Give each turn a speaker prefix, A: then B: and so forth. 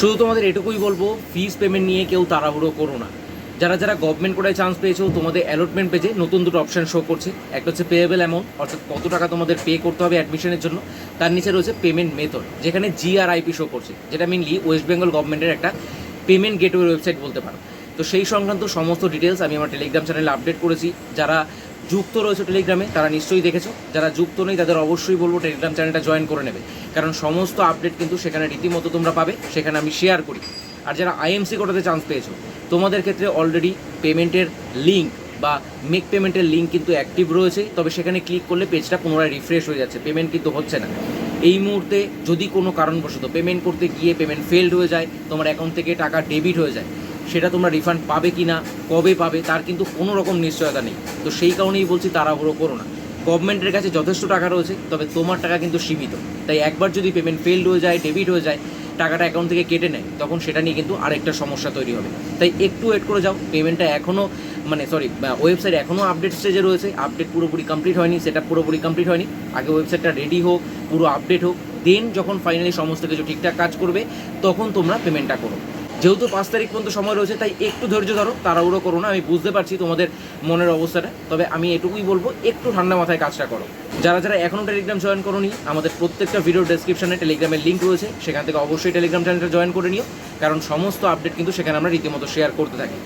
A: শুধু তোমাদের এটুকুই বলব ফিস পেমেন্ট নিয়ে কেউ তাড়াহুড়ো করো না। যারা যারা গভর্নমেন্ট কোটায় চান্স পেয়েছ, তোমাদের অ্যালটমেন্ট পেজে নতুন দুটো অপশান শো করছে। একটা হচ্ছে পেয়েবেল অ্যামাউন্ট অর্থাৎ কত টাকা তোমাদের পে করতে হবে অ্যাডমিশনের জন্য। তার নিচে রয়েছে পেমেন্ট মেথড যেখানে জিআরআইপি শো করছে, যেটা মেনলি ওয়েস্ট বেঙ্গল গভর্নমেন্টের একটা পেমেন্ট গেটওয়ে ওয়েবসাইট বলতে পারো। তো সেই সংক্রান্ত সমস্ত ডিটেলস আমি আমার টেলিগ্রাম চ্যানেলে আপডেট করেছি। যারা যুক্ত রয়েছে টেলিগ্রামে তারা নিশ্চয়ই দেখেছ। যারা যুক্ত নেই, তাদের অবশ্যই বলব টেলিগ্রাম চ্যানেলটা জয়েন করে নেবে। কারণ সমস্ত আপডেট কিন্তু সেখানে রীতিমতো তোমরা পাবে, সেখানে আমি শেয়ার করি। আর যারা আইএমসি কোটাতে চান্স পেয়েছ, তোমাদের ক্ষেত্রে অলরেডি পেমেন্টের লিঙ্ক বা মেক পেমেন্টের লিঙ্ক কিন্তু অ্যাক্টিভ রয়েছে। তবে সেখানে ক্লিক করলে পেজটা পুনরায় রিফ্রেশ হয়ে যাচ্ছে। পেমেন্ট কিন্তু হচ্ছে না। এই মুহূর্তে যদি কোনো কারণবশত পেমেন্ট করতে গিয়ে পেমেন্ট ফেলড হয়ে যায়, তোমার অ্যাকাউন্ট থেকে টাকা ডেবিট হয়ে যায় সেটা তোমরা রিফান্ড পাবে কি না কবে পাবে, তার কিন্তু কোনো রকম নিশ্চয়তা নেই। তো সেই কারণেই বলছি তাড়াহুড়ো করো না। গভর্নমেন্টের কাছে যথেষ্ট টাকা রয়েছে, তবে তোমার টাকা কিন্তু সীমিত। তাই একবার যদি পেমেন্ট ফেলড হয়ে যায় ডেবিট হয়ে যায়, টাকাটা অ্যাকাউন্ট থেকে কেটে নেয়, তখন সেটা নিয়ে কিন্তু আরেকটা সমস্যা তৈরি হবে। তাই একটু ওয়েট করে যাও পেমেন্টটা এখনও মানে সরি ওয়েবসাইট এখনও আপডেট স্টেজে রয়েছে আপডেট পুরোপুরি কমপ্লিট হয়নি, সেটা পুরোপুরি কমপ্লিট হয়নি। আগে ওয়েবসাইটটা রেডি হোক, পুরো আপডেট হোক দেন যখন ফাইনালি সমস্ত কিছু ঠিকঠাক কাজ করবে, তখন তোমরা পেমেন্টটা করো। যেহেতু পাঁচ তারিখ পর্যন্ত সময় রয়েছে, তাই একটু ধৈর্য ধরো, তাড়াহুড়ো করো না, আমি বুঝতে পারছি তোমাদের মনের অবস্থাটা, তবে আমি এটুকুই বলব, একটু ঠান্ডা মাথায় কাজটা করো। যারা যারা এখনও টেলিগ্রাম জয়েন করোনি, আমাদের প্রত্যেকটা ভিডিও ডেসক্রিপশনে টেলিগ্রামের লিঙ্ক রয়েছে, সেখান থেকে অবশ্যই টেলিগ্রাম চ্যানেলটা জয়েন করে নিও, কারণ সমস্ত আপডেট কিন্তু সেখানে আমরা রীতিমতো শেয়ার করতে থাকি।